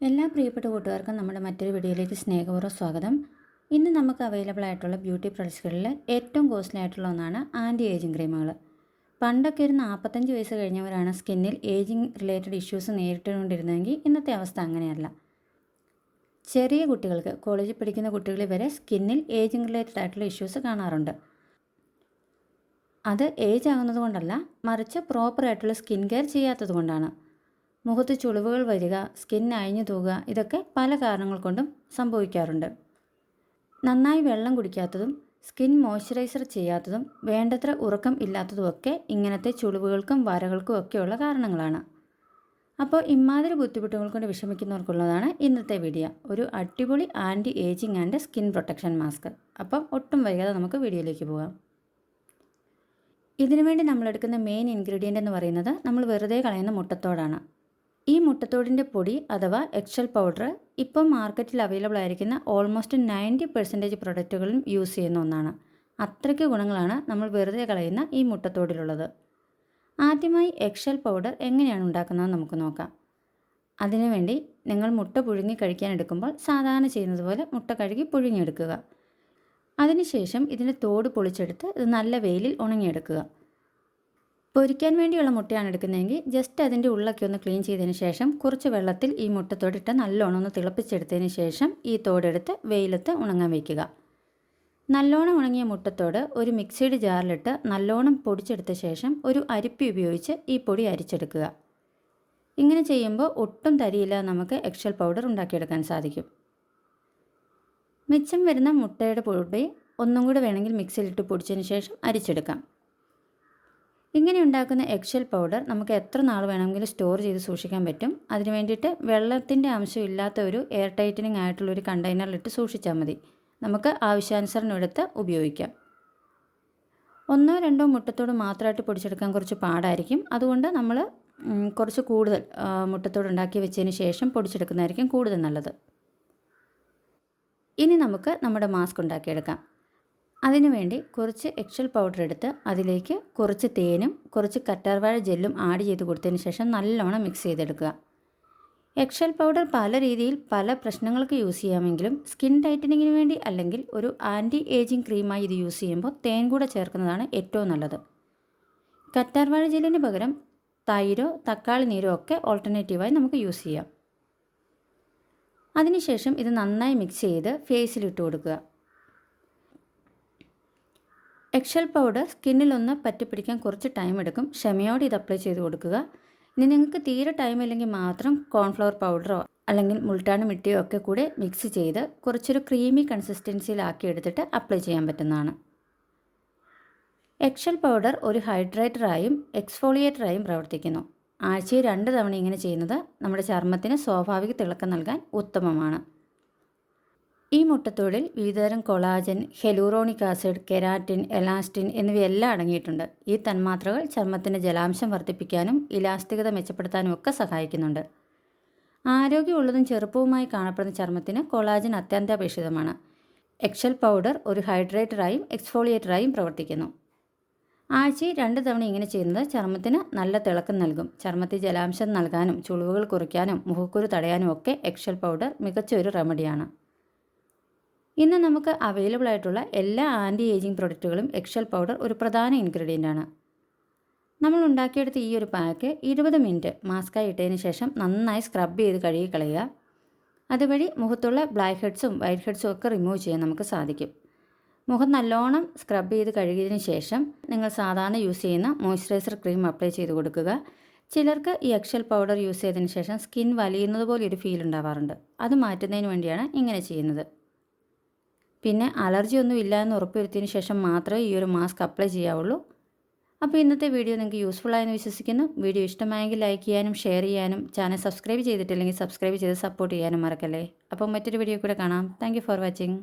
എല്ലാ പ്രിയപ്പെട്ട കൂട്ടുകാർക്കും നമ്മുടെ മറ്റൊരു വീഡിയോയിലേക്ക് സ്നേഹപൂർവം സ്വാഗതം. ഇന്ന് നമുക്ക് അവൈലബിൾ ആയിട്ടുള്ള ബ്യൂട്ടി പ്രൊഡക്ട്സുകളിൽ ഏറ്റവും കോസ്റ്റ്ലി ആയിട്ടുള്ള ഒന്നാണ് ആന്റി ഏജിങ് ക്രീമുകൾ പണ്ടൊക്കെ ഒരു നാൽപ്പത്തഞ്ച് വയസ്സ് കഴിഞ്ഞവരാണ് സ്കിന്നിൽ ഏജിങ് റിലേറ്റഡ് ഇഷ്യൂസ് നേരിട്ടുകൊണ്ടിരുന്നതെങ്കിൽ ഇന്നത്തെ അവസ്ഥ അങ്ങനെയല്ല. ചെറിയ കുട്ടികൾക്ക് കോളേജിൽ പഠിക്കുന്ന കുട്ടികൾ വരെ സ്കിന്നിൽ ഏജിങ് റിലേറ്റഡ് ആയിട്ടുള്ള ഇഷ്യൂസ് കാണാറുണ്ട്. അത് ഏജ് ആകുന്നത് കൊണ്ടല്ല മറിച്ച് പ്രോപ്പറായിട്ടുള്ള സ്കിൻ കെയർ ചെയ്യാത്തത് കൊണ്ടാണ്. മുഖത്ത് ചുളിവുകൾ വരിക സ്കിൻ അയഞ്ഞു തൂകുക ഇതൊക്കെ പല കാരണങ്ങൾ കൊണ്ടും സംഭവിക്കാറുണ്ട്. നന്നായി വെള്ളം കുടിക്കാത്തതും സ്കിൻ മോയ്സ്ചറൈസർ ചെയ്യാത്തതും വേണ്ടത്ര ഉറക്കം ഇല്ലാത്തതുമൊക്കെ ഇങ്ങനത്തെ ചുളിവുകൾക്കും വരകൾക്കും ഒക്കെയുള്ള കാരണങ്ങളാണ്. അപ്പോൾ ഇമാതിരി ബുദ്ധിമുട്ടുകൾ കൊണ്ട് വിഷമിക്കുന്നവർക്കുള്ളതാണ് ഇന്നത്തെ വീഡിയോ ഒരു അടിപൊളി anti ageing and skin protection mask അപ്പം ഒട്ടും വൈകാതെ നമുക്ക് വീഡിയോയിലേക്ക് പോകാം. ഇതിനുവേണ്ടി നമ്മളെടുക്കുന്ന മെയിൻ ഇൻഗ്രീഡിയന്റ് എന്ന് പറയുന്നത് നമ്മൾ വെറുതെ കളയുന്ന മുട്ടത്തോടാണ്. ഈ മുട്ടത്തോടിന്റെ പൊടി അഥവാ എക്സൽ പൗഡർ ഇപ്പം മാർക്കറ്റിൽ അവൈലബിൾ ആയിരിക്കുന്ന ഓൾമോസ്റ്റ് നയന്റി പെർസെന്റേജ് പ്രൊഡക്റ്റുകളും യൂസ് ചെയ്യുന്ന ഒന്നാണ്. അത്രയ്ക്ക് ഗുണങ്ങളാണ് നമ്മൾ വെറുതെ കളയുന്ന ഈ മുട്ടത്തോടിലുള്ളത്. ആദ്യമായി എക്സൽ പൗഡർ എങ്ങനെയാണ് ഉണ്ടാക്കുന്നത് നമുക്ക് നോക്കാം. അതിനുവേണ്ടി നിങ്ങൾ മുട്ട പുഴുങ്ങി കഴിക്കാൻ എടുക്കുമ്പോൾ സാധാരണ ചെയ്യുന്നത് പോലെ മുട്ട കഴുകി പുഴുങ്ങിയെടുക്കുക. അതിനുശേഷം ഇതിന്റെ തോട് പൊളിച്ചെടുത്ത് ഇത് നല്ല വെയിലിൽ ഉണങ്ങിയെടുക്കുക. പൊരിക്കാൻ വേണ്ടിയുള്ള മുട്ടയാണ് എടുക്കുന്നതെങ്കിൽ ജസ്റ്റ് അതിന്റെ ഉള്ളൊക്കെ ഒന്ന് ക്ലീൻ ചെയ്തതിന് ശേഷം കുറച്ച് വെള്ളത്തിൽ ഈ മുട്ട മുട്ടത്തോടിട്ട് നല്ലോണം ഒന്ന് തിളപ്പിച്ചെടുത്തതിന് ശേഷം ഈ തോടെടുത്ത് വെയിലത്ത് ഉണങ്ങാൻ വയ്ക്കുക നല്ലോണം ഉണങ്ങിയ മുട്ടത്തോട് ഒരു മിക്സിയുടെ ജാറിലിട്ട് നല്ലോണം പൊടിച്ചെടുത്ത ശേഷം ഒരു അരിപ്പി ഉപയോഗിച്ച് ഈ പൊടി അരിച്ചെടുക്കുക. ഇങ്ങനെ ചെയ്യുമ്പോൾ ഒട്ടും തരിയില്ല നമുക്ക് എക്സൽ പൗഡർ ഉണ്ടാക്കിയെടുക്കാൻ സാധിക്കും. മിച്ചം വരുന്ന മുട്ടയുടെ പൊടി ഒന്നും കൂടെ വേണമെങ്കിൽ മിക്സിയിലിട്ട് പൊടിച്ചതിന് ശേഷം അരിച്ചെടുക്കാം. ഇങ്ങനെ ഉണ്ടാക്കുന്ന എക്സൽ പൗഡർ നമുക്ക് എത്ര നാൾ വേണമെങ്കിലും സ്റ്റോർ ചെയ്ത് സൂക്ഷിക്കാൻ പറ്റും. അതിന് വേണ്ടിയിട്ട് വെള്ളത്തിന്റെ ഇല്ലാത്ത ഒരു എയർ ടൈറ്റനിങ് ആയിട്ടുള്ള ഒരു കണ്ടെയ്നറിലിട്ട് സൂക്ഷിച്ചാൽ മതി. നമുക്ക് ആവശ്യാനുസരണം എടുത്ത് ഉപയോഗിക്കാം. ഒന്നോ രണ്ടോ മുട്ടത്തോട് മാത്രമായിട്ട് പൊടിച്ചെടുക്കാൻ കുറച്ച് പാടായിരിക്കും. അതുകൊണ്ട് നമ്മൾ കുറച്ച് കൂടുതൽ മുട്ടത്തോട് ഉണ്ടാക്കി വെച്ചതിന് ശേഷം പൊടിച്ചെടുക്കുന്നതായിരിക്കും കൂടുതൽ നല്ലത്. ഇനി നമുക്ക് നമ്മുടെ മാസ്ക് ഉണ്ടാക്കിയെടുക്കാം. അതിനുവേണ്ടി കുറച്ച് എക്സൽ പൗഡർ എടുത്ത് അതിലേക്ക് കുറച്ച് തേനും കുറച്ച് കറ്റാർവാഴ ജെല്ലും ആഡ് ചെയ്ത് കൊടുത്തതിന് ശേഷം നല്ലോണം മിക്സ് ചെയ്തെടുക്കുക. എക്സൽ പൗഡർ പല രീതിയിൽ പല പ്രശ്നങ്ങൾക്ക് യൂസ് ചെയ്യാമെങ്കിലും സ്കിൻ ടൈറ്റനിങ്ങിന് വേണ്ടി അല്ലെങ്കിൽ ഒരു ആന്റി ഏജിങ് ക്രീമായി ഇത് യൂസ് ചെയ്യുമ്പോൾ തേൻ കൂടെ ചേർക്കുന്നതാണ് ഏറ്റവും നല്ലത്. കറ്റാർവാഴ ജെല്ലിന് പകരം തൈരോ തക്കാളി നീരോ ഒക്കെ ഓൾട്ടർനേറ്റീവായി നമുക്ക് യൂസ് ചെയ്യാം. അതിനുശേഷം ഇത് നന്നായി മിക്സ് ചെയ്ത് ഫേസിലിട്ട് കൊടുക്കുക. എക്സൽ പൗഡർ സ്കിന്നിലൊന്ന് പറ്റിപ്പിടിക്കാൻ കുറച്ച് ടൈം എടുക്കും. ക്ഷമയോടെ ഇത് അപ്ലൈ ചെയ്ത് കൊടുക്കുക. ഇനി നിങ്ങൾക്ക് തീരെ ടൈം ഇല്ലെങ്കിൽ മാത്രം കോൺഫ്ലവർ പൗഡറോ അല്ലെങ്കിൽ മുൾട്ടാണ് മിട്ടിയോ ഒക്കെ കൂടെ മിക്സ് ചെയ്ത് കുറച്ചൊരു ക്രീമി കൺസിസ്റ്റൻസിയിലാക്കി എടുത്തിട്ട് അപ്ലൈ ചെയ്യാൻ പറ്റുന്നതാണ്. എക്സൽ പൗഡർ ഒരു ഹൈഡ്രേറ്ററായും എക്സ്ഫോളിയേറ്ററായും പ്രവർത്തിക്കുന്നു. ആഴ്ചയിൽ രണ്ട് തവണ ഇങ്ങനെ ചെയ്യുന്നത് നമ്മുടെ ചർമ്മത്തിന് സ്വാഭാവിക തിളക്കം നൽകാൻ ഉത്തമമാണ്. ഈ മുട്ടത്തോടിൽ വിവിധതരം collagen hyaluronic acid keratin elastin എന്നിവയെല്ലാം അടങ്ങിയിട്ടുണ്ട്. ഈ തന്മാത്രകൾ ചർമ്മത്തിന്റെ ജലാംശം വർദ്ധിപ്പിക്കാനും ഇലാസ്തികത മെച്ചപ്പെടുത്താനും ഒക്കെ സഹായിക്കുന്നുണ്ട്. ആരോഗ്യമുള്ളതും ചെറുപ്പവുമായി കാണപ്പെടുന്ന ചർമ്മത്തിന് കൊളാജൻ അത്യന്താപേക്ഷിതമാണ്. എക്സൽ പൗഡർ ഒരു ഹൈഡ്രേറ്ററായും എക്സ്ഫോളിയേറ്ററായും പ്രവർത്തിക്കുന്നു. ആഴ്ചയിൽ രണ്ട് തവണ ഇങ്ങനെ ചെയ്യുന്നത് ചർമ്മത്തിന് നല്ല തിളക്കം നൽകും. ചർമ്മത്തിൽ ജലാംശം നൽകാനും ചുളിവുകൾ കുറയ്ക്കാനും മുഖക്കുരു തടയാനും ഒക്കെ എക്സൽ പൗഡർ മികച്ച ഒരു റെമഡിയാണ്. ഇന്ന് നമുക്ക് അവൈലബിൾ ആയിട്ടുള്ള എല്ലാ ആന്റി ഏജിങ് പ്രൊഡക്റ്റുകളും എക്സൽ പൗഡർ ഒരു പ്രധാന ഇൻഗ്രീഡിയന്റ് ആണ്. നമ്മൾ ഉണ്ടാക്കിയെടുത്ത ഈ ഒരു പാക്ക് ഇരുപത് മിനിറ്റ് മാസ്കായി ഇട്ടതിന് ശേഷം നന്നായി സ്ക്രബ് ചെയ്ത് കഴുകി കളയുക. അതുവഴി മുഖത്തുള്ള ബ്ലാക്ക് ഹെഡ്സും വൈറ്റ് ഹെഡ്സും ഒക്കെ റിമൂവ് ചെയ്യാൻ നമുക്ക് സാധിക്കും. മുഖം നല്ലോണം സ്ക്രബ് ചെയ്ത് കഴുകിയതിന് ശേഷം നിങ്ങൾ സാധാരണ യൂസ് ചെയ്യുന്ന മോയ്സ്ചറൈസർ ക്രീം അപ്ലൈ ചെയ്ത് കൊടുക്കുക. ചിലർക്ക് ഈ എക്സൽ പൗഡർ യൂസ് ചെയ്തതിന് ശേഷം സ്കിൻ വലിയുന്നത് പോലെ ഒരു ഫീൽ ഉണ്ടാവാറുണ്ട്. അത് മാറ്റുന്നതിന് വേണ്ടിയാണ് ഇങ്ങനെ ചെയ്യുന്നത്. പിന്നെ അലർജി ഒന്നും ഇല്ല എന്ന് ഉറപ്പുവരുത്തിയതിന് ശേഷം മാത്രമേ ഈ ഒരു മാസ്ക് അപ്ലൈ ചെയ്യാവുള്ളൂ. അപ്പോൾ ഇന്നത്തെ വീഡിയോ നിങ്ങൾക്ക് യൂസ്ഫുൾ ആയെന്ന് വിശ്വസിക്കുന്നു. വീഡിയോ ഇഷ്ടമായെങ്കിൽ ലൈക്ക് ചെയ്യാനും ഷെയർ ചെയ്യാനും ചാനൽ സബ്സ്ക്രൈബ് ചെയ്തിട്ടില്ലെങ്കിൽ സബ്സ്ക്രൈബ് ചെയ്ത് സപ്പോർട്ട് ചെയ്യാനും മറക്കല്ലേ. അപ്പോൾ മറ്റൊരു വീഡിയോ കൂടെ കാണാം. Thank for watching.